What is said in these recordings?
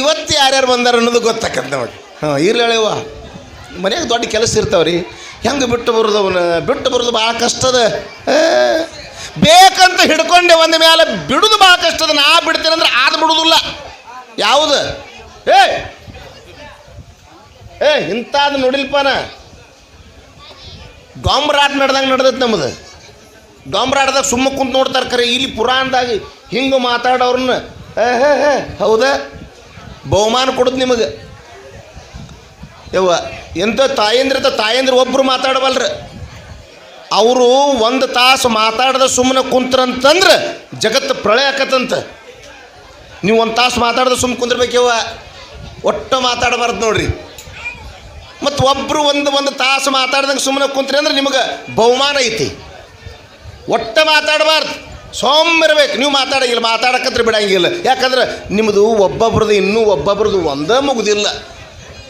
ಇವತ್ತು ಯಾರ್ಯಾರು ಬಂದಾರ ಅನ್ನೋದು ಗೊತ್ತಾಕಂತ ನಮಗೆ. ಹಾಂ, ಇರ್ಲಿ ಹೇಳವ್ವ ಮನ್ಯಾಗ ದೊಡ್ಡ ಕೆಲಸ ಇರ್ತಾವ್ರಿ. ಹೆಂಗೆ ಬಿಟ್ಟು ಬರೋದು ಅವನು ಬಿಟ್ಟು ಬರೋದು ಭಾಳ ಕಷ್ಟದ ಬೇಕಂತ ಹಿಡ್ಕೊಂಡೆ ಒಂದ ಮೇಲೆ ಬಿಡುದು ಭಾಳ ಕಷ್ಟದ ನಾ ಬಿಡ್ತೇನೆ ಆದ್ ಬಿಡುದಿಲ್ಲ. ಯಾವುದು? ಏ ಏ ಇಂಥದ್ದು ನೋಡಿಲ್ಪನ. ಗೊಂಬ್ರಾಟ ನಡೆದಂಗೆ ನಡ್ದೈತೆ ನಮ್ಮದು ಗೊಂಬ್ರಾಟದಾಗ ಸುಮ್ಮ ಕುಂತು ನೋಡ್ತಾರೆ ಖರೆ ಇಲ್ಲಿ ಪುರಾಣದಾಗ ಹಿಂಗೆ ಮಾತಾಡೋರನ್ನ ಹೌದಾ? ಬಹುಮಾನ ಕೊಡೋದು ನಿಮಗೆ. ಯವ್ವ ಎಂಥ ತಾಯಂದ್ರ ತಾಯಂದ್ರ ಒಬ್ಬರು ಮಾತಾಡಬಲ್ರ. ಅವರು ಒಂದು ತಾಸು ಮಾತಾಡದ ಸುಮ್ಮನೆ ಕುಂತ್ರಂತಂದ್ರೆ ಜಗತ್ತು ಪ್ರಳಯ ಆಕತ್ತಂತ. ನೀವು ಒಂದು ತಾಸು ಮಾತಾಡದ ಸುಮ್ಮನೆ ಕುಂದಿರ್ಬೇಕವ್ವ ಒಟ್ಟು ಮಾತಾಡಬಾರ್ದು ನೋಡ್ರಿ. ಮತ್ತು ಒಬ್ಬರು ಒಂದು ಒಂದು ತಾಸು ಮಾತಾಡ್ದಂಗೆ ಸುಮ್ಮನೆ ಕುಂತ್ರಿ ಅಂದ್ರೆ ನಿಮಗೆ ಬಹುಮಾನ ಐತಿ. ಒಟ್ಟು ಮಾತಾಡಬಾರ್ದು. ಸೋಮ್ಮಿರ್ಬೇಕು. ನೀವು ಮಾತಾಡಂಗಿಲ್ಲ ಮಾತಾಡಕತ್ರ ಬಿಡಂಗಿಲ್ಲ ಯಾಕಂದ್ರೆ ನಿಮ್ಮದು ಒಬ್ಬೊಬ್ರದ್ದು ಇನ್ನೂ ಒಬ್ಬೊಬ್ರದ್ದು ಒಂದೇ ಮುಗುದಿಲ್ಲ.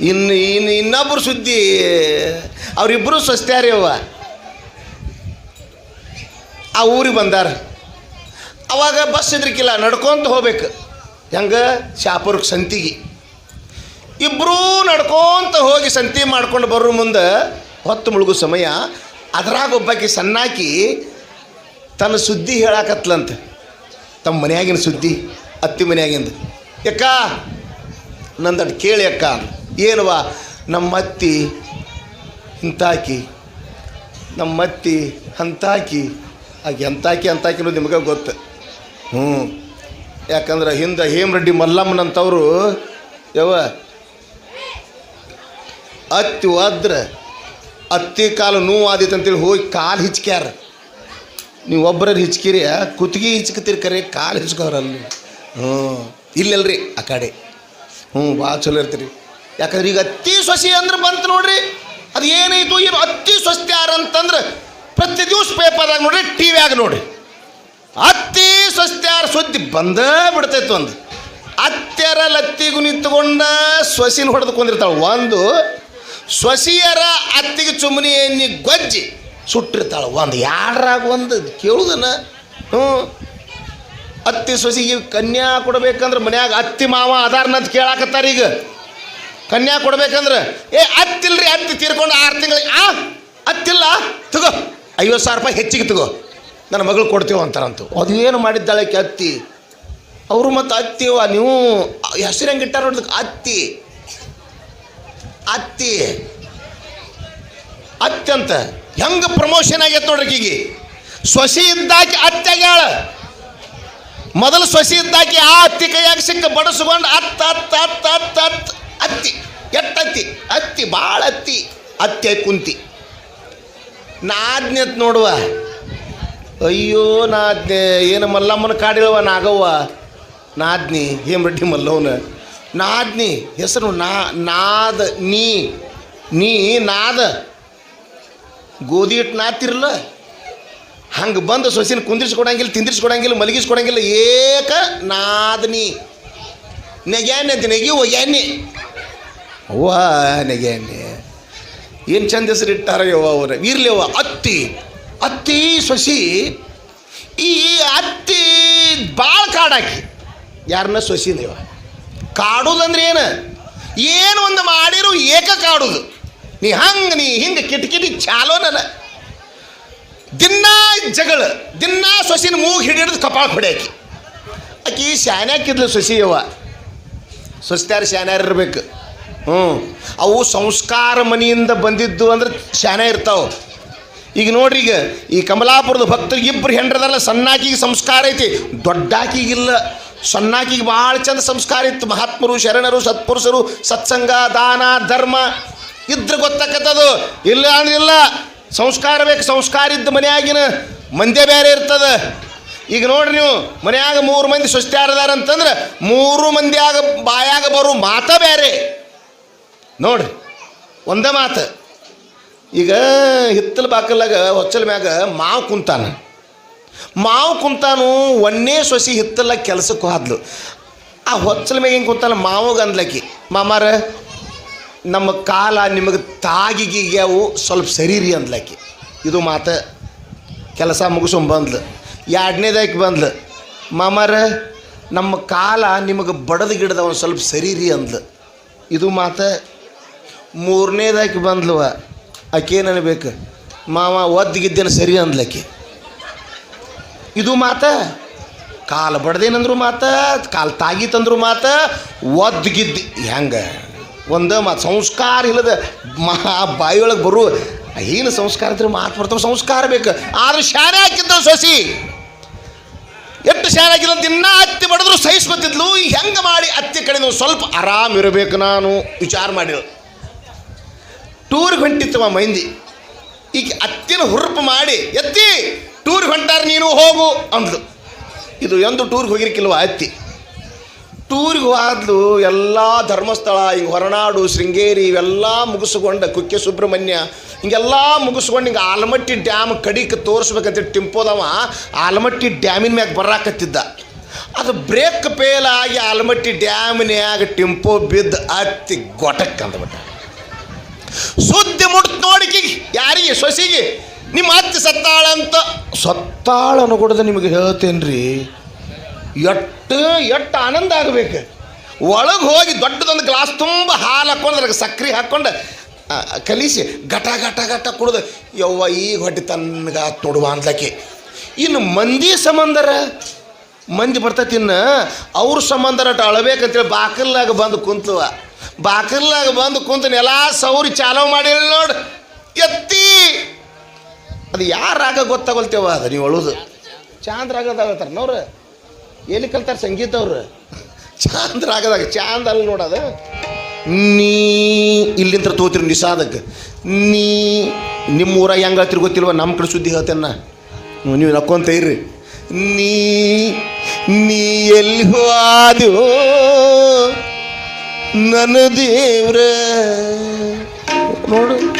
ಇನ್ನು ಇನ್ನು ಇನ್ನೊಬ್ಬರು ಸುದ್ದಿ ಅವರಿಬ್ಬರು ಅವ. ಆ ಊರಿಗೆ ಬಂದಾರ. ಅವಾಗ ಬಸ್ ಇದ್ರಿಕಿಲ್ಲ ನಡ್ಕೊಂತ ಹೋಗ್ಬೇಕು. ಹೆಂಗೆ? ಶಾಪುರಕ್ಕೆ ಸಂತಿಗೆ. ಇಬ್ಬರೂ ನಡ್ಕೊಂತ ಹೋಗಿ ಸಂತಿ ಮಾಡ್ಕೊಂಡು ಬರೋ ಮುಂದೆ ಹೊತ್ತು ಮುಳುಗು ಸಮಯ. ಅದ್ರಾಗ ಒಬ್ಬಾಕಿ ಸಣ್ಣಾಕಿ ತನ್ನ ಸುದ್ದಿ ಹೇಳಾಕತ್ಲಂತ. ತಮ್ಮ ಮನೆಯಾಗಿನ ಸುದ್ದಿ, ಅತ್ತಿ ಮನೆಯಾಗಿಂದು. ಯಕ್ಕ ನಂದಟ್ಟು ಕೇಳಿ ಅಕ್ಕ, ಏನವ? ನಮ್ಮ ಅತ್ತಿ ಇಂತಾಕಿ ನಮ್ಮ ಅತ್ತಿ ಅಂತಾಕಿ ಆಕೆ ಎಂತಾಕಿ ಅಂತಾಕಿ ಅನ್ನೋದು ನಿಮಗೆ ಗೊತ್ತು. ಹ್ಞೂ ಯಾಕಂದ್ರೆ ಹಿಂದೆ ಹೇಮರೆಡ್ಡಿ ಮಲ್ಲಮ್ಮನಂತವರು, ಯವ್ವ, ಅತ್ತಿ ಒದ್ರ ಅತ್ತಿ ಕಾಲು ನೋವು ಆದಿತ್ತು ಅಂತೇಳಿ ಹೋಗಿ ಕಾಲು ಹಿಚ್ಕ್ಯಾರ. ನೀವು ಒಬ್ಬರ ಹಿಚ್ಕಿರಿ ಕುತ್ತಿಗೆ ಹಿಚ್ಕತಿರಿ ಕರೆ, ಕಾಲು ಹಿಚ್ಕೋರಲ್ಲಿ. ಹ್ಞೂ. ಇಲ್ಲಲ್ರಿ, ಆ ಕಡೆ. ಹ್ಞೂ, ಭಾಳ ಚಲೋ ಇರ್ತೀರಿ. ಯಾಕಂದ್ರೆ ಈಗ ಅತ್ತಿ ಸೊಸಿ ಅಂದ್ರೆ ಬಂತು ನೋಡ್ರಿ, ಅದು ಏನಾಯ್ತು ಏನು ಅತ್ತಿ ಸ್ವಸ್ತ್ಯಾರ ಅಂತಂದ್ರೆ ಪ್ರತಿ ದಿವಸ ಪೇಪರ್ದಾಗ ನೋಡ್ರಿ ಟಿ ಆಗ ನೋಡ್ರಿ. ಅತ್ತಿ ಸ್ವಸ್ತ್ಯಾರ ಸುದ್ದಿ ಬಂದೇ ಬಿಡ್ತೈತೆ ಒಂದು. ಅತ್ಯರ ಲತ್ತಿಗೂ ನಿಂತ್ಕೊಂಡ ಸೊಸಿನ ಹೊಡೆದುಕೊಂಡಿರ್ತಾಳೆ ಒಂದು, ಸೊಸಿಯರ ಅತ್ತಿಗೆ ಎಣ್ಣಿ ಗೊಜ್ಜಿ. ಸುಟ್ಟಿರ್ತಾಳೆ ಒಂದು ಯಾರಾಗ ಒಂದು ಕೇಳುದನ ಹ್ಞೂ, ಅತ್ತಿ ಸೊಸಿಗೆ ಕನ್ಯಾ ಕೊಡ್ಬೇಕಂದ್ರೆ ಮನ್ಯಾಗ ಅತ್ತಿ ಮಾವ ಅದಾರ್ನಂತ ಕೇಳಾಕತ್ತಾರ ಈಗ. ಕನ್ಯಾ ಕೊಡ್ಬೇಕಂದ್ರೆ, ಏ, ಅತ್ತಿಲ್ರಿ, ಅತ್ತಿ ತೀರ್ಕೊಂಡು ಆರು ತಿಂಗಳಿಗೆ ಆ, ಅತ್ತಿಲ್ಲ, ತಗೋ, ಐವತ್ತು ಸಾವಿರ ರೂಪಾಯಿ ಹೆಚ್ಚಿಗೆ ತಗೋ, ನನ್ನ ಮಗಳು ಕೊಡ್ತೀವಿ ಅಂತಾರಂತು. ಅದು ಏನು ಮಾಡಿದ್ದಾಳೆ ಅತ್ತಿ? ಅವರು ಮತ್ತು ಅತ್ತಿವ ನೀವು ಹೆಸರು ಹೆಂಗೆ ಇಟ್ಟಾರ ನೋಡಿದಕ್ಕೆ ಅತ್ತಿ ಅತ್ತಿ ಅತ್ತಿ ಅಂತ. ಹೆಂಗೆ ಪ್ರಮೋಷನ್ ಆಗೈತೆ ನೋಡ್ರಿ ಈಗಿ ಸೊಸಿ ಇದ್ದಾಕಿ ಅತ್ತೆಗಾಳ ಮೊದಲು ಸೊಸಿ ಇದ್ದಾಕಿ ಆ ಅತ್ತಿ ಕೈಯಾಗ ಸಿಕ್ಕ ಬಡಿಸ್ಕೊಂಡು ಅತ್ತ ಅತ್ತ ಅತ್ತ ಅತ್ತ ಅತ್ತ, ಅತ್ತಿ, ಎಟ್ಟತ್ತಿ, ಅತ್ತಿ ಭಾಳ ಅತ್ತಿ, ಅತ್ತೆ ಕುಂತಿ. ನಾದ್ನೆತ್ ನೋಡುವ. ಅಯ್ಯೋ ನಾದ್ನೆ, ಏನು ಮಲ್ಲಮ್ಮನ ಕಾಡಿಳವ ನಾಗವ್ವ? ನಾದ್ನಿ, ಹೇಮರೆಡ್ಡಿ ಮಲ್ಲವನ ನಾದ್ನಿ, ಹೆಸರು ನಾ, ನಾದ, ನೀ ನೀ, ನಾದ. ಗೋಧಿ ಹಿಟ್ಟು ನಾತಿರಲ್ಲ ಹಂಗೆ ಬಂದು ಸೊಸಿನ ಕುಂದಿರ್ಸ್ಕೊಡಂಗಿಲ್ಲ, ತಿಂದಿರ್ಸ್ಕೊಡಂಗಿಲ್ಲ, ಮಲಗಿಸ್ಕೊಡಂಗಿಲ್ಲ, ಏಕ ನಾದನಿ. ನೆಗ್ಯಾನೆ ಅಂತ, ನೆಗಿ ಒಗ್ಯಾನೆ ಅವ್ವ ನೆಗ್ಯಾನೆ ಏನು ಚಂದ ಹೆಸರು ಇಟ್ಟಾರ ಯವ್ವ ಅವ್ರ. ಅತ್ತಿ ಅತ್ತಿ ಸೊಸಿ, ಈ ಅತ್ತಿ ಭಾಳ ಕಾಡಾಕಿ. ಯಾರನ್ನ ಸೊಸಿದೇವ ಕಾಡುದಂದ್ರೆ ಏನು? ಏನು ಒಂದು ಮಾಡಿರು ಏಕ ಕಾಡುದು. ನೀ ಹಂಗೆ ನೀ ಹಿಂಗೆ ಕಿಟಕಿಟಿ ಚಾಲೋ ನನ್ನ. ದಿನ ಜಗಳ ದಿನ ಸೊಸಿನ ಮೂಗು ಹಿಡಿದು ಕಪಾಳ ಹೊಡ್ಯಾಕಿ. ಆಕಿ ಶಾನ್ಯಾಕಿದ್ಲು ಸೊಸಿಯವ ಸೊಸ್ತ್ಯಾರ ಶಾನ್ಯಾರ ಇರ್ಬೇಕು. ಹ್ಞೂ ಅವು ಸಂಸ್ಕಾರ ಮನೆಯಿಂದ ಬಂದಿದ್ದು ಅಂದ್ರೆ ಶಾನೆ ಇರ್ತಾವ. ಈಗ ನೋಡ್ರಿ ಈಗ ಈ ಕಮಲಾಪುರದ ಭಕ್ತರಿಗೆ ಇಬ್ಬರು ಹೆಂಡ್ರದಲ್ಲ, ಸಣ್ಣಾಕಿಗೆ ಸಂಸ್ಕಾರ ಐತಿ ದೊಡ್ಡಾಕಿಗಿಲ್ಲ ಸಣ್ಣಾಕಿಗೆ ಭಾಳ ಚಂದ ಸಂಸ್ಕಾರ ಇತ್ತು. ಮಹಾತ್ಮರು, ಶರಣರು, ಸತ್ಪುರುಷರು, ಸತ್ಸಂಗ, ದಾನ, ಧರ್ಮ. ಇದ್ರೆ ಗೊತ್ತಾಕತ್ತದು. ಇಲ್ಲ ಅಂದ್ರೆ ಇಲ್ಲ. ಸಂಸ್ಕಾರ ಬೇಕು, ಸಂಸ್ಕಾರ ಇದ್ದ ಮನೆಯಾಗಿನ ಮಂದಿ ಬೇರೆ ಇರ್ತದೆ. ಈಗ ನೋಡ್ರಿ ನೀವು, ಮನೆಯಾಗ ಮೂರು ಮಂದಿ ಸ್ವಸ್ತ್ಯಾರದಾರ ಅಂತಂದ್ರೆ ಮೂರು ಮಂದಿಯಾಗ ಬಾಯಾಗ ಬರೋ ಮಾತ ಬೇರೆ. ನೋಡ್ರಿ, ಒಂದೇ ಮಾತು. ಈಗ ಹಿತ್ತಲ ಬಾಕಲಾಗ ಹೊಚ್ಚಲ ಮ್ಯಾಗ ಮಾವು ಕುಂತಾನ. ಮಾವು ಕುಂತಾನು ಒನ್ನೇ ಸೊಸಿ ಹಿತ್ತಲ ಕೆಲಸಕ್ಕೂ ಹಾದ್ಲು. ಆ ಹೊಚ್ಚಲ ಮ್ಯಾಗ ಹಿಂಗೆ ಕುಂತಾನ? ಮಾವು ಗಂದ್ಲಕ್ಕಿ ಮಾಮಾರ ನಮ್ಮ ಕಾಲ ನಿಮಗೆ ತಾಗಿಗಿಗ್ಯಾವು ಸ್ವಲ್ಪ ಸರಿರಿ ಅಂದ್ಲಾಕಿ ಇದು ಮಾತು ಕೆಲಸ ಮುಗಿಸೋ ಬಂದ್ಲು. ಎರಡನೇದಾಕಿ ಬಂದ್ಲು. ಮಾಮರ, ನಮ್ಮ ಕಾಲ ನಿಮಗೆ ಬಡದ ಗಿಡದ ಒಂದು ಸ್ವಲ್ಪ ಸರಿರಿ ಅಂದ್ಲು. ಇದು ಮಾತು ಮೂರನೇದಾಕಿ ಬಂದ್ಲವ. ಅನ್ಬೇಕು? ಮಾವ ಒದ್ದಿಗಿದ್ದೇನೆ ಸರಿ ಅಂದ್ಲಕ್ಕೆ. ಇದು ಮಾತ ಕಾಲು ಬಡ್ದೇನಂದ್ರು ಮಾತ, ಕಾಲು ತಾಗಿತ್ತಂದ್ರು ಮಾತ ಒದ್ಗಿದ್ದಿ ಹೆಂಗೆ? ಒಂದು ಮತ್ತು ಸಂಸ್ಕಾರ ಇಲ್ಲದ ಮಹಾ ಬಾಯಿಯೊಳಗೆ ಬರು ಏನು ಸಂಸ್ಕಾರ ಇದ್ರೆ ಮಾತು ಬರ್ತಾವೆ. ಸಂಸ್ಕಾರ ಬೇಕು. ಆದ್ರೆ ಶಾನೆ ಹಾಕಿದ್ದ ಸೊಸಿ. ಎಷ್ಟು ಶಾನೆ ಆಗಿಲ್ಲ ದಿನ ಅತ್ತಿ ಬಡಿದ್ರು ಸಹಿಸ್ಕೊತಿದ್ಲು. ಹೆಂಗೆ ಮಾಡಿ ಅತ್ತಿ ಕಡೆ ನಾವು ಸ್ವಲ್ಪ ಆರಾಮ್ ಇರಬೇಕು ನಾನು. ವಿಚಾರ ಮಾಡಿಳು ಟೂರ್ಗೆ ಹೊಂಟಿತ್ತವ ಮೈಂದಿ. ಈಗ ಅತ್ತಿನ ಹುರುಪು ಮಾಡಿ, ಎತ್ತಿ, ಟೂರ್ ಹೊಂಟಾರ ನೀನು ಹೋಗು ಅಂದ್ಲು. ಇದು ಎಂದು ಟೂರ್ಗೆ ಹೋಗಿರ್ಕಿಲ್ವ ಅತ್ತಿ ಟೂರ್ಗೆ ಹೋದ್ಲು ಎಲ್ಲ ಧರ್ಮಸ್ಥಳ, ಹಿಂಗೆ ಹೊರನಾಡು, ಶೃಂಗೇರಿ ಇವೆಲ್ಲ ಮುಗಿಸ್ಕೊಂಡ ಕುಕ್ಕೆ ಸುಬ್ರಹ್ಮಣ್ಯ, ಹಿಂಗೆಲ್ಲ ಮುಗಿಸ್ಕೊಂಡು ಹಿಂಗೆ ಆಲಮಟ್ಟಿ ಡ್ಯಾಮ್ ಕಡಿಗೆ ತೋರಿಸ್ಬೇಕಂತ ಟಿಂಪೋದವ ಆಲಮಟ್ಟಿ ಡ್ಯಾಮಿನ ಮ್ಯಾಗ ಬರಾಕತ್ತಿದ್ದ. ಅದು ಬ್ರೇಕ್ ಫೇಲ್ ಆಗಿ ಆಲಮಟ್ಟಿ ಡ್ಯಾಮಿನ್ಯಾಗ ಟಿಂಪೋ ಬಿದ್ದು ಅತ್ತಿ ಗೊಟಕ್ ಅಂದ್ಬಿಟ್ಟ. ಸುದ್ದಿ ಮುಟ್ ನೋಡಿಕಿ ಯಾರಿಗೆ? ಸೊಸಿಗೆ? ನಿಮ್ಮ ಅತ್ತಿ ಸತ್ತಾಳಂತ? ಸತ್ತಾಳ ಅನ್ಕೊಡ್ದೆ ನಿಮಗೆ ಹೇಳ್ತೇನ್ರಿ. ಎಟ್ಟು ಎಟ್ಟು ಆನಂದ ಆಗಬೇಕು. ಒಳಗೆ ಹೋಗಿ ದೊಡ್ಡದೊಂದು ಗ್ಲಾಸ್ ತುಂಬ ಹಾಲು ಹಾಕ್ಕೊಂಡು ಅದ್ರಾಗ ಸಕ್ರೆ ಹಾಕ್ಕೊಂಡು ಕಲಿಸಿ ಘಟ ಘಟ ಘಟ ಕುಡ್ದು, ಯವ್ವ ಈಗ ಹೊಟ್ಟೆ ತನ್ನಗ ತೊಡುವ ಅಂದ್ಲಕ್ಕೆ ಇನ್ನು ಮಂದಿ ಸಂಬಂಧರ ಮಂದಿ ಬರ್ತೈತಿ ಇನ್ನು ಅವ್ರ ಸಂಬಂಧರ ಅಳಬೇಕಂತೇಳಿ ಬಾಕಲ್ನಾಗ ಬಂದು ಕುಂತವ. ಬಾಕಲ್ನಾಗ ಬಂದು ಕುಂತು ನೆಲ ಸೌರಿ ಚಾಲೋ ಮಾಡಿ ನೋಡು. ಎತ್ತಿ. ಅದು ಯಾರಾಗ ಗೊತ್ತಾಗೊಲ್ತೇವ? ಅದು ನೀವು ಅಳುದು. ಚಾಂದ್ರಾಗದಾಗತ್ತಾರ ರಾಗದಾಗ ನೋಡ್ರಿ. ಎಲ್ಲಿ ಕಲ್ತಾರೆ ಸಂಗೀತ ಅವ್ರು? ಚಾಂದ್ ರಾಗದಾಗ ಚಾಂದ ಅಲ್ಲಿ ನೋಡದ ನೀ ಇಲ್ಲಿಂತ್ರ ತೋತಿರಿ ನಿಸಾದಕ್ಕೆ ನೀ ನಿಮ್ಮ ಊರ ಹೆಂಗೆ ಹೇಳ್ತಿರಿ ಗೊತ್ತಿಲ್ವ? ನಮ್ಮ ಕಡೆ ಸುದ್ದಿ ಹೇಳ್ತೇನ. ನೀವು ನಕ್ಕೊಂತ ಇರ್ರಿ. ನೀ ನೀ ಎಲ್ಲಿ ಹೋದು ನನ್ನ ದೇವ್ರ. ನೋಡು.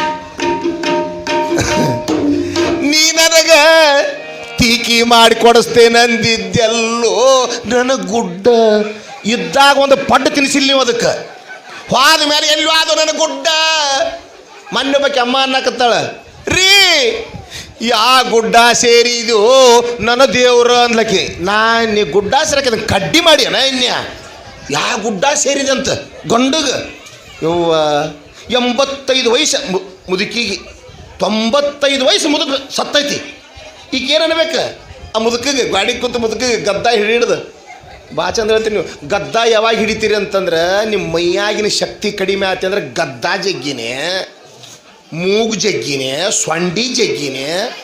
ಟೀಕಿ ಮಾಡಿ ಕೊಡಿಸ್ತೇನಂದಿದ್ದೆಲ್ಲೋ ನನ್ನ ಗುಡ್ಡ ಇದ್ದಾಗ ಒಂದು ಪಡ್ಡು ತಿನ್ಸಿಲ್ಲ ನೀವು ಅದಕ್ಕೆ. ಹೋದ ಮೇಲೆ ಎಲ್ಲಿ ಆದ ನನ್ನ ಗುಡ್ಡ. ಮೊನ್ನೆ ಬಗ್ಗೆ ಅಮ್ಮ ಅನ್ನಕತ್ತಾಳ, ರೀ, ಯಾ ಗುಡ್ಡ ಸೇರಿದು ನನ್ನ ದೇವ್ರ ಅಂದ್ಲಕ್ಕಿ ನಾ ನೀ ಗುಡ್ಡ ಸೇರಕ್ಕೆ ಅದನ್ನ ಕಡ್ಡಿ ಮಾಡಿ ಅಣ್ಣ ಇನ್ಯ? ಯಾ ಗುಡ್ಡ ಸೇರಿದೆ ಅಂತ ಗಂಡಗ. ಯವ್ವ, ಎಂಬತ್ತೈದು ವಯಸ್ಸು ಮುದುಕಿಗೆ. ತೊಂಬತ್ತೈದು ವಯಸ್ಸು ಮುದುಕ ಸತ್ತೈತಿ. ಈಗ ಏನು ಅನ್ಬೇಕು ಆ ಮುದುಕಿಗೆ ಗಾಡಿ ಕೂತು ಮುದುಕಿಗೆ ಗದ್ದ ಹಿಡಿದು ಭಾಳ ಚಂದ ಹೇಳ್ತೀನಿ ನೀವು. ಗದ್ದ ಯಾವಾಗ ಹಿಡಿತೀರಿ ಅಂತಂದ್ರೆ ನಿಮ್ಮ ಮೈಯಾಗಿನ ಶಕ್ತಿ ಕಡಿಮೆ ಆಯ್ತು ಅಂದ್ರೆ ಗದ್ದ ಜಗ್ಗಿನೇ, ಮೂಗು ಜಗ್ಗಿನೇ ಸೊಂಡಿ ಜಗ್ಗಿನೇ.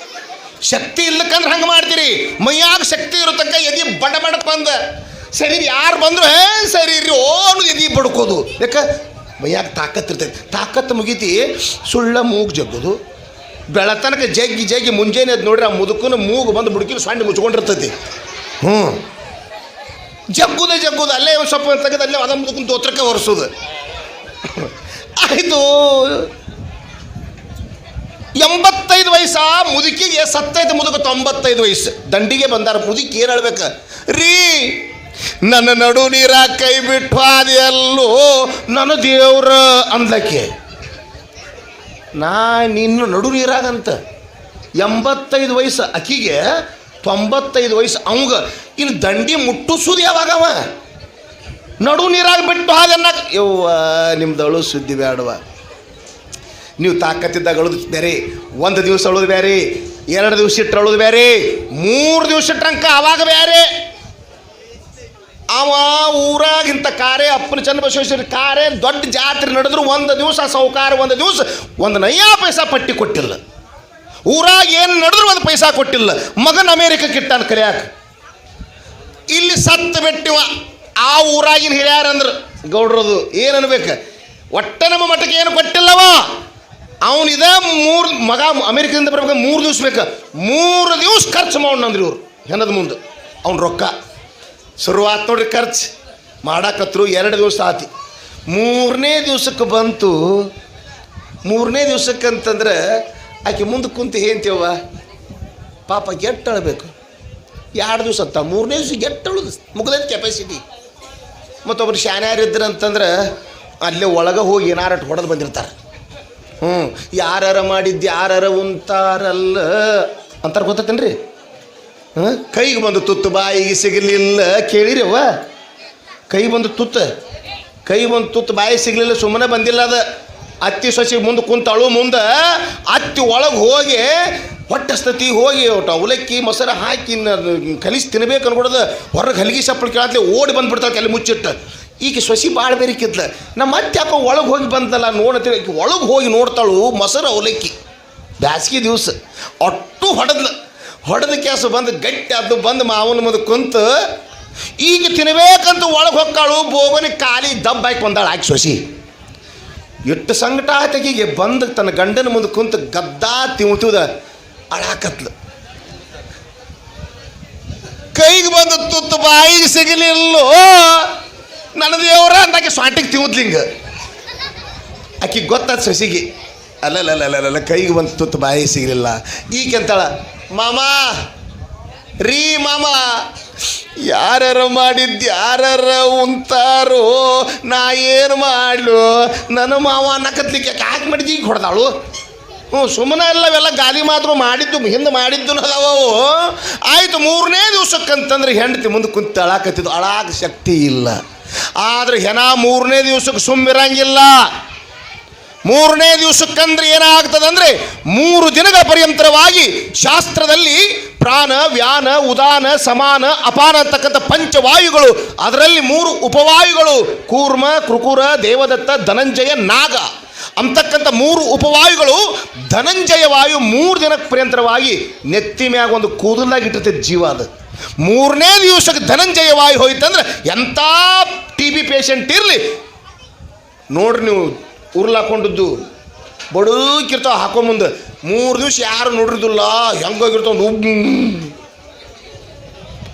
ಶಕ್ತಿ ಇಲ್ಲಕ್ಕಂದ್ರೆ ಹಂಗೆ ಮಾಡ್ತೀರಿ. ಮೈಯಾಗ ಶಕ್ತಿ ಇರತಕ್ಕ ಎದಿ ಬಡ ಬಡ ಬಂದು. ಸರಿ ಯಾರು ಬಂದ್ರು, ಹೇ, ಸರಿ ರೀ, ಓನು ಎದಿ ಬಡ್ಕೋದು. ಯಾಕ? ಮೈಯಾಗ ತಾಕತ್ ಇರ್ತೈತಿ. ತಾಕತ್ತು ಮುಗೀತಿ, ಸುಳ್ಳ ಮೂಗು ಜಗ್ಗೋದು. ಬೆಳತನಕ ಜಗ್ಗಿ ಜಗ್ಗಿ ಮುಂಜಾನೆ ಅದು ನೋಡ್ರಿ ಆ ಮುದುಕನ ಮೂಗು ಬಂದು ಬುಡುಕಿನ ಸಣ್ಣ ಮುಚ್ಕೊಂಡಿರ್ತೈತಿ. ಹ್ಞೂ ಜಗ್ಗುದೇ ಜಗ್ಗುದು, ಅಲ್ಲೇ ಒಂದು ಸ್ವಲ್ಪ ತೆಗೆದು ಅಲ್ಲೇ ಅದ ಮುದುಕನ ತೋತ್ರಕ್ಕೆ ಒರೆಸೋದು. ಆಯಿತು. ಎಂಬತ್ತೈದು ವಯಸ್ಸ, ಮುದುಕಿಗೆ ಸತ್ತೈದು ಮುದುಕ, ತೊಂಬತ್ತೈದು ವಯಸ್ಸು. ದಂಡಿಗೆ ಬಂದಾರ ಮುದುಕಿ ಏನು ಹೇಳ್ಬೇಕು? ರೀ, ನನ್ನ ನಡು ನೀರ ಕೈ ಬಿಟ್ಟು ಅದೆಲ್ಲೋ ನನ್ನ ದೇವ್ರ ಅಂದ್ಲಕ್ಕೆ. ನಾ ನಿನ್ನ ನಡು ನೀರಾಗಂತ ಎಂಬತ್ತೈದು ವಯಸ್ಸು ಅಕ್ಕಿಗೆ ತೊಂಬತ್ತೈದು ವಯಸ್ಸು ಅವಂಗ. ಇನ್ನು ದಂಡಿ ಮುಟ್ಟಿಸೋದು ಯಾವಾಗವ ನಡು ನೀರಾಗ ಬಿಟ್ಟು ಹಾಗನ್ನ ಯವ್ವ, ನಿಮ್ದಳು ಸುದ್ದಿ ಬೇಡವ ನೀವು ತಾಕತ್ತಿದ್ದಾಗ ಅಳೋದು ಬೇರೆ ಒಂದು ದಿವಸ ಅಳೋದು ಬೇರೆ ಎರಡು ದಿವಸ ಇಟ್ಟು ಅಳೋದು ಬೇರೆ ಮೂರು ದಿವಸ ಇಟ್ಟಂಕ ಅವಾಗ ಬೇರೆ ಅವ ಊರಾಗಿಂತ ಇಂಥ ಕಾರೇ, ಅಪ್ಪನ ಚನ್ನಬಸವೇಶ್ವರ ಕಾರ್ಯ ದೊಡ್ಡ ಜಾತ್ರೆ ನಡೆದ್ರು ಒಂದು ದಿವಸ, ಸೌಕಾರ ಒಂದು ದಿವಸ, ಒಂದು ನಯ್ಯಾ ಪೈಸಾ ಪಟ್ಟಿ ಕೊಟ್ಟಿಲ್ಲ. ಊರಾಗ ಏನು ನಡೆದ್ರು ಒಂದು ಪೈಸಾ ಕೊಟ್ಟಿಲ್ಲ. ಮಗನ ಅಮೇರಿಕ ಇಟ್ಟಾನ ಕಲಿಯಾಕ ಇಲ್ಲಿ ಸತ್ತು ಬಿಟ್ಟಿವ ಆ ಊರಾಗಿನ ಹಿರಿಯಾರಂದ್ರೆ ಗೌಡ್ರದು, ಏನು ಅನ್ಬೇಕು? ಒಟ್ಟ ನಮ್ಮ ಮಠಕ್ಕೆ ಏನು ಕೊಟ್ಟಿಲ್ಲವ? ಅವನು ಮೂರು, ಮಗ ಅಮೇರಿಕದಿಂದ ಬರ್ಬೇಕು, ಮೂರು ದಿವ್ಸ ಬೇಕು. ಮೂರು ದಿವ್ಸ ಖರ್ಚು ಮಾಡೋಣಂದ್ರಿ ಇವ್ರು, ಹೆಣದ ಮುಂದೆ. ಅವ್ನ ರೊಕ್ಕ. ಶುರುವಾತ್ ನೋಡ್ರಿ ಖರ್ಚು. ಮಾಡಾಕತ್ರು ಎರಡು ದಿವಸ ಆತಿ. ಮೂರನೇ ದಿವ್ಸಕ್ಕೆ ಬಂತು. ಮೂರನೇ ದಿವ್ಸಕ್ಕೆ ಅಂತಂದ್ರೆ ಆಕೆ ಮುಂದೆ ಕುಂತು ಹೇಳ್ತೇವ ಪಾಪ ಅಳಬೇಕು ಎರಡು ದಿವಸ ಅಂತ ಮೂರನೇ ದಿವ್ಸ ಗೆಟ್ಟು ಅಳುದು ಮುಗ್ದೈತೆ ಕೆಪಾಸಿಟಿ ಮತ್ತೊಬ್ರು ಶಾನ್ಯಾರಿದ್ರು ಅಂತಂದ್ರೆ ಅಲ್ಲೇ ಒಳಗೆ ಹೋಗಿ ಏನಾರ ಹೊಡೆದು ಬಂದಿರ್ತಾರೆ. ಹ್ಞೂ ಯಾರಾರ ಮಾಡಿದ್ದು ಯಾರಾರ ಉಂತಾರಲ್ಲ. ಅಂತಾರೆ ಗೊತ್ತೇನ್ರಿ ಕೈಗೆ ಬಂದು ತುತ್ತು, ಬಾಯಿಗೆ ಸಿಗಲಿಲ್ಲ ಕೇಳಿರವ್ವ. ಕೈ ಬಂದು ತುತ್ತ. ಕೈ ಬಂದು ತುತ್ತು, ಬಾಯಿ ಸಿಗಲಿಲ್ಲ, ಸುಮ್ಮನೆ ಬಂದಿಲ್ಲ ಅದು. ಅತ್ತಿ ಸೊಸಿ ಮುಂದೆ ಕುಂತಳು, ಮುಂದೆ ಅತ್ತಿ ಒಳಗೆ ಹೋಗಿ ಹೊಟ್ಟೆ ಹಸ್ತತಿ ಹೋಗಿ ಒಟ್ಟು ಅವಲಕ್ಕಿ, ಮೊಸರು ಹಾಕಿ ಕಲಿಸಿ ತಿನ್ಬೇಕು ಅನ್ಕೊಡೋದು. ಹೊರಗೆ ಹಲಗಿ ಸಪ್ಪಳ ಕೇಳತ್ತೆ ಓಡಿ ಬಂದ್ಬಿಡ್ತಾಳೆ ಕಲಿ ಮುಚ್ಚಿಟ್ಟು. ಈಗ ಸೊಸಿ ಭಾಳ ಬೇರಿಕಿದ್ಲ. ನಮ್ಮ ಅತ್ತೆ ಯಾಕೋ ಒಳಗೆ ಹೋಗಿ ಬಂದಲ್ಲ ನೋಡತ್ತಿರ ಒಳಗೆ ಹೋಗಿ ನೋಡ್ತಾಳು ಮೊಸರು ಅವಲಕ್ಕಿ. ಬ್ಯಾಸಿಗೆ ದಿವಸ. ಅಟ್ಟು ಹೊಡೆದ್ಲ. ಹೊಡೆದ ಕೆಸು ಬಂದು ಗಟ್ಟಿ ಅದು ಬಂದು ಮಾವನ ಮುಂದೆ ಕುಂತು, ಈಗ ತಿನ್ಬೇಕಂತ ಒಳಗೆ ಹೊಕ್ಕಾಳು, ಬೋಗನಿ ಕಾಲಿ ದಬ್ಬ ಹಾಕಿ ಬಂದಾಳ ಆಕಿ ಸೊಸಿ. ಎಷ್ಟು ಸಂಕಟ ಆತಕಿಗೆ ಬಂದು ತನ್ನ ಗಂಡನ ಮುಂದೆ ಕುಂತು ಗದ್ದಾ ತಿಂತುದ ಅಳಾಕತ್ಲು. ಕೈಗೆ ಬಂದು ತುತ್ತು ಬಾಯಿಗೆ ಸಿಗಲಿಲ್ಲೋ, ನನ್ನ ದೇವರ ಅಂದಾಕೆ ಸ್ವಾಟಿಗೆ ತಿಂತ್ಲಿಂಗ ಆಕಿಗೆ ಗೊತ್ತಾದ ಸೊಸಿಗೆ ಅಲ್ಲಲ್ಲ ಕೈಗೆ ಬಂದು ತುತ್ತು ಬಾಯಿ ಸಿಗಲಿಲ್ಲ. ಈಗ ಅಂತಾಳ ಮಾಮ. ರೀ ಮಾಮ. ಯಾರ ಮಾಡಿದ್ದು ಯಾರ ಉಂತಾರೋ, ನಾ ಏನು ಮಾಡ್ಲು? ನನ್ನ ಮಾವ ಅನ್ನಕತ್ಲಿಕ್ಕೆ ಯಾಕೆ ಮಾಡಿದ್ದು ಈಗ ಹೊಡೆದಾಳು. ಹ್ಞೂ ಸುಮ್ಮನೆ ಇಲ್ಲವೆಲ್ಲ ಗಾಲಿ ಮಾತ್ರ ಮಾಡಿದ್ದು, ಹಿಂದೆ ಮಾಡಿದ್ದು ಅದಾವವು ಆಯಿತು, ಮೂರನೇ ದಿವ್ಸಕ್ಕಂತಂದ್ರೆ ಹೆಂಡತಿ ಮುಂದೆ ಕುಂತು ಅಳಾಕತ್ತಿದ್ದು ಅಳಾಕ ಶಕ್ತಿ ಇಲ್ಲ. ಆದ್ರೆ ಹೆಣ ಮೂರನೇ ದಿವ್ಸಕ್ಕೆ ಸುಮ್ಮಿರಂಗಿಲ್ಲ. ಮೂರನೇ ದಿವಸಕ್ಕಂದ್ರೆ ಏನಾಗ್ತದಂದ್ರೆ ಮೂರು ದಿನಗಳ ಪರ್ಯಂತರವಾಗಿ ಶಾಸ್ತ್ರದಲ್ಲಿ ಪ್ರಾಣ, ವ್ಯಾನ, ಉದಾನ, ಸಮಾನ, ಅಪಾನ ಅಂತಕ್ಕಂಥ ಪಂಚವಾಯುಗಳು, ಅದರಲ್ಲಿ ಮೂರು ಉಪವಾಯುಗಳು, ಕೂರ್ಮ, ಕೃಕುರ, ದೇವದತ್ತ, ಧನಂಜಯ, ನಾಗ ಅಂತಕ್ಕಂಥ ಮೂರು ಉಪವಾಯುಗಳು ಧನಂಜಯ ವಾಯು ಮೂರು ದಿನಕ್ಕೆ ಪರ್ಯಂತರವಾಗಿ ನೆತ್ತಿ ಮ್ಯಾಗ ಒಂದು ಕೂದಲಾಗಿ ಇಟ್ಟಿರ್ತೈತೆ ಜೀವ ಅದು. ಮೂರನೇ ದಿವಸಕ್ಕೆ ಧನಂಜಯ ವಾಯು ಹೋಯ್ತಂದ್ರೆ ಎಂಥ ಟಿ ಬಿ ಪೇಷಂಟ್ ಇರಲಿ, ನೋಡ್ರಿ ನೀವು ಉರ್ಲಾಕೊಂಡಿದ್ದು. ಬಡಕಿರ್ತಾವ ಮುಂದೆ ಮೂರು ದಿವ್ಸ ಯಾರು ನೋಡಿರ್ದಿಲ್ಲ ಹೆಂಗಾಗಿರ್ತಾವ ಉಬ್ಬಿ.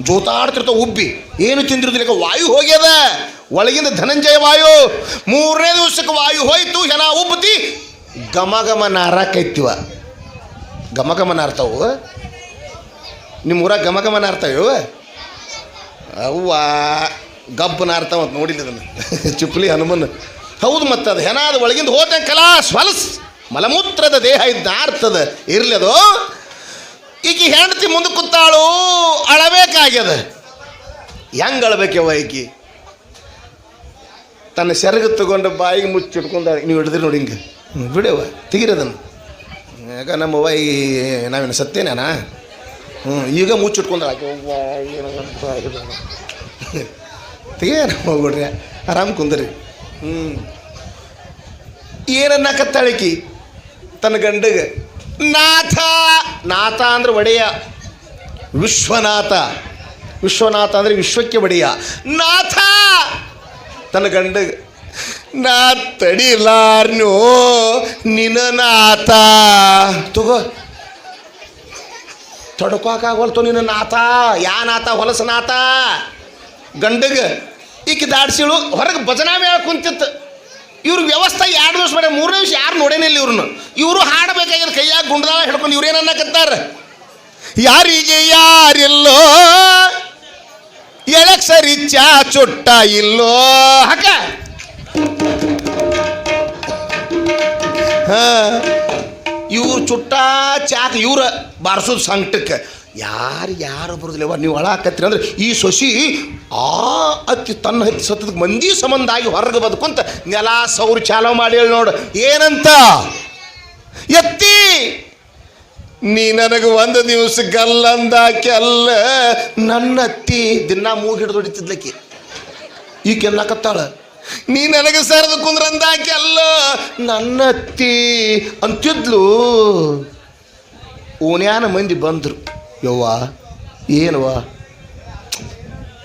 ಜೋತಾಡ್ತಿರ್ತಾವ ಉಬ್ಬಿ. ಏನು ತಿಂದಿರೋದಿಲ್ಲ ವಾಯು ಹೋಗ್ಯದ. ಒಳಗಿಂದ ಧನಂಜಯ ವಾಯು. ಮೂರನೇ ದಿವಸಕ್ಕೆ ವಾಯು ಹೋಯ್ತು, ಹೆಣ ಉಬ್ಬತಿ. ಗಮ ಗಮ ನಾರಾಕೈತಿವ. ಗಮ ಗಮ ನಾರ್ತಾವು? ನಿಮ್ಮ ಊರಾಗ ಗಮ ಗಮ ನಾರ್ತಾವ? ಅವ್ವ, ಗಬ್ಬ ನಾರ್ತಾವ ಅಂತ ನೋಡಿಲ್ಲ ಅದನ್ನು ಚುಪ್ಲಿ ಹನುಮನ್. ಹೌದು ಮತ್ತು ಅದು ಹೆನಾದ ಒಳಗಿಂದ ಹೋದ ಕಲಾಸ್ ಹೊಲಸ್ ಮಲಮೂತ್ರದ ದೇಹ ಇದ್ದ ಆರ್ತದ. ಇರ್ಲಿ ಅದು. ಈಕಿ ಹೆಂಡತಿ ಮುಂದೆ ಕುತ್ತಾಳು ಅಳಬೇಕಾಗ್ಯದ. ಹೆಂಗೆ ಅಳಬೇಕವ್ವ ಈಕಿ? ತನ್ನ ಸೆರಗ ತಗೊಂಡು ಬಾಯಿಗೆ ಮುಚ್ಚಿಟ್ಕೊಂಡ ನೀವು ಹಿಡಿದ್ರಿ ನೋಡಿ ಹಿಂಗೆ. ಬಿಡವ ತೆಗಿರದನ್ನು ಯಾಕ ನಮ್ಮವ್ವ ಈ ನಾವೇನು ಸತ್ತೇನೇನಾ? ಹ್ಞೂ ಈಗ ಮುಚ್ಚಿಟ್ಕೊಂಡ ನಮ್ಮ ಹೋಗ್ಬಿಡ್ರಿ ಆರಾಮ್ ಕುಂದ್ರಿ. ಹ್ಞೂ ಏನನ್ನಕತ್ತಾಳಿಕಿ ತನ್ನ ಗಂಡಗೆ. ನಾಥ. ನಾಥ ಅಂದ್ರೆ ಒಡೆಯ. ವಿಶ್ವನಾಥ. ವಿಶ್ವನಾಥ ಅಂದ್ರೆ ವಿಶ್ವಕ್ಕೆ ಒಡೆಯ. ನಾಥ. ತನ್ನ ಗಂಡಗೆ. ನಾ ತಡಿಲಾರ್ನೋ ನಿನ್ನ ನಾಥ. ತಗೋ. ತಡ್ಕೋಕಾಗವಲ್ತು ನಿನ್ನ ನಾಥ. ಯಾ ನಾಥ? ಹೊಲಸ ನಾಥ. ಗಂಡಗೆ. ಈಕೆ ದಾಡ್ಸಿಳು, ಹೊರಗೆ ಭಜನಾ ಮೇಳ ಕುಂತಿತ್ತು. ಇವ್ರ ವ್ಯವಸ್ಥೆ ಎರಡು ದಿವಸ ಬೇಡ ಮೂರನೇ ದಿವಸ ಯಾರು ನೋಡೇನಿಲ್ಲ ಇವ್ರನ್ನ. ಇವರು ಹಾಡಬೇಕಾಗಿರೋ ಕೈಯಾಗ ಗುಂಡದಾಗ ಹಿಡ್ಕೊಂಡು ಇವ್ರು ಕತ್ತಾರ ಯಾರಿಗೆ ಯಾರಿಲ್ಲೋ ಎಳಕ್ ಸರಿ ಚಾ ಚೊಟ್ಟ ಇಲ್ಲೋ ಹಕ ಇವ್ರು ಚುಟ್ಟ ಚಾಕ್ ಇವ್ರ ಬಾರಿಸೋದು ಸಂಕಟಕ್ಕೆ. ಯಾರು ಯಾರು ಬರೋದಿಲ್ಲವ ನೀವು ಒಳ ಹಾಕತ್ತೀರಿ ಅಂದ್ರೆ ಈ ಸೊಸಿ ಆ ಅತ್ತಿ ತನ್ನ ಹತ್ತಿ ಸತ್ತದ ಮಂದಿ ಸಂಬಂಧ ಆಗಿ ಹೊರಗೆ ಬದುಕುಂತ ನೆಲ ಸೌರು ಚಾಲೋ ಮಾಡಿ ಹೇಳಿ ನೋಡು. ಏನಂತ? ಎತ್ತಿ! ನೀ ನನಗೆ ಒಂದು ದಿವಸ ಗಲ್ಲಂದ ಅಲ್ಲ ನನ್ನ ಅತ್ತಿ ದಿನ ಮೂಗು ಹಿಡಿದು ಹೊಡಿತಿದ್ಲಕ್ಕಿ ಈ ನೀ ನನಗೆ ಸರದ ಕುಂದ್ರಂದಾಕೆ ಅಲ್ಲ ನನ್ನ ಅತ್ತಿ ಅಂತಿದ್ಲು. ಓನ್ಯಾನ ಮಂದಿ ಬಂದರು. ಯವ್ವ ಏನವ್ವ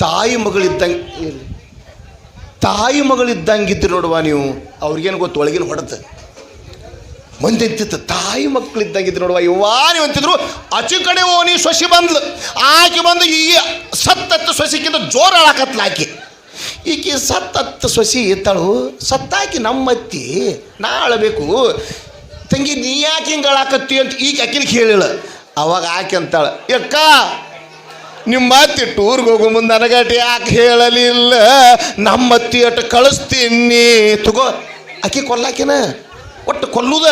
ತಾಯಿ ಮಗಳಿದ್ದಂಗೆ. ತಾಯಿ ಮಗಳಿದ್ದಂಗಿದ್ರು ನೋಡುವ ನೀವು. ಅವ್ರಿಗೇನು ಗೊತ್ತು, ಒಳಗಿನ ಹೊಡೆತ ಮಂದಿ ಅಂತಿತ್ತು ತಾಯಿ ಮಕ್ಕಳಿದ್ದಂಗಿದ್ರು ನೋಡುವ. ಯವ್ವ, ನೀವು ಅಂತಿದ್ರು ಅಚು ಕಡೆ ಓನಿ ಸೊಸಿ ಬಂದ್ಲು. ಆಕೆ ಬಂದು ಈ ಸತ್ತತ್ತು ಸೊಸಿಕ್ಕಿಂತ ಜೋರ ಆಳಕತ್ಲ ಆಕೆ. ಈಕೆ ಸತ್ತತ್ತು ಸೊಸಿ ಇತ್ತಳು ಸತ್ತಾಕಿ ನಮ್ಮತ್ತಿ. ನಾ ಅಳಬೇಕು. ತಂಗಿ, ನೀ ಯಾಕೆ ಹಿಂಗೆ ಅಳಾಕತ್ತಿ ಅಂತ ಈಗ ಆಕಿನ ಕೇಳಿಳ ಅವಾಗ ಆಕೆ ಅಂತಾಳೆ, ಯಕ್ಕ, ನಿಮ್ಮ ಅತ್ತಿ ಟೂರ್ಗೆ ಹೋಗು ಮುಂದೆ ನನಗಟ್ಟಿ ಯಾಕೆ ಹೇಳಲಿಲ್ಲ? ನಮ್ಮ ಅತ್ತಿ ಅಟ್ಟು ಕಳಿಸ್ತೀನಿ. ತಗೋ, ಆಕೆ ಕೊಲ್ಲಾಕಿನ ಒಟ್ಟು ಕೊಲ್ಲುದ?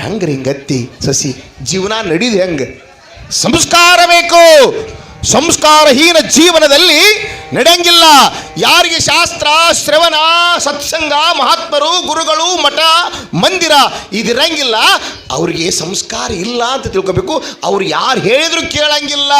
ಹೆಂಗ್ರಿ ಹಿಂಗತ್ತಿ ಸಸಿ? ಜೀವನ ನಡೀದು ಹೆಂಗೆ? ಸಂಸ್ಕಾರ ಬೇಕು. ಸಂಸ್ಕಾರಹೀನ ಜೀವನದಲ್ಲಿ ನಡೆಯಂಗಿಲ್ಲ. ಯಾರಿಗೆ ಶಾಸ್ತ್ರ, ಶ್ರವಣ, ಸತ್ಸಂಗ, ಮಹಾತ್ಮರು, ಗುರುಗಳು, ಮಠ, ಮಂದಿರ ಇದಿರಂಗಿಲ್ಲ, ಅವರಿಗೆ ಸಂಸ್ಕಾರ ಇಲ್ಲ ಅಂತ ತಿಳ್ಕೊಬೇಕು. ಅವ್ರು ಯಾರು ಹೇಳಿದ್ರು ಕೇಳಂಗಿಲ್ಲ.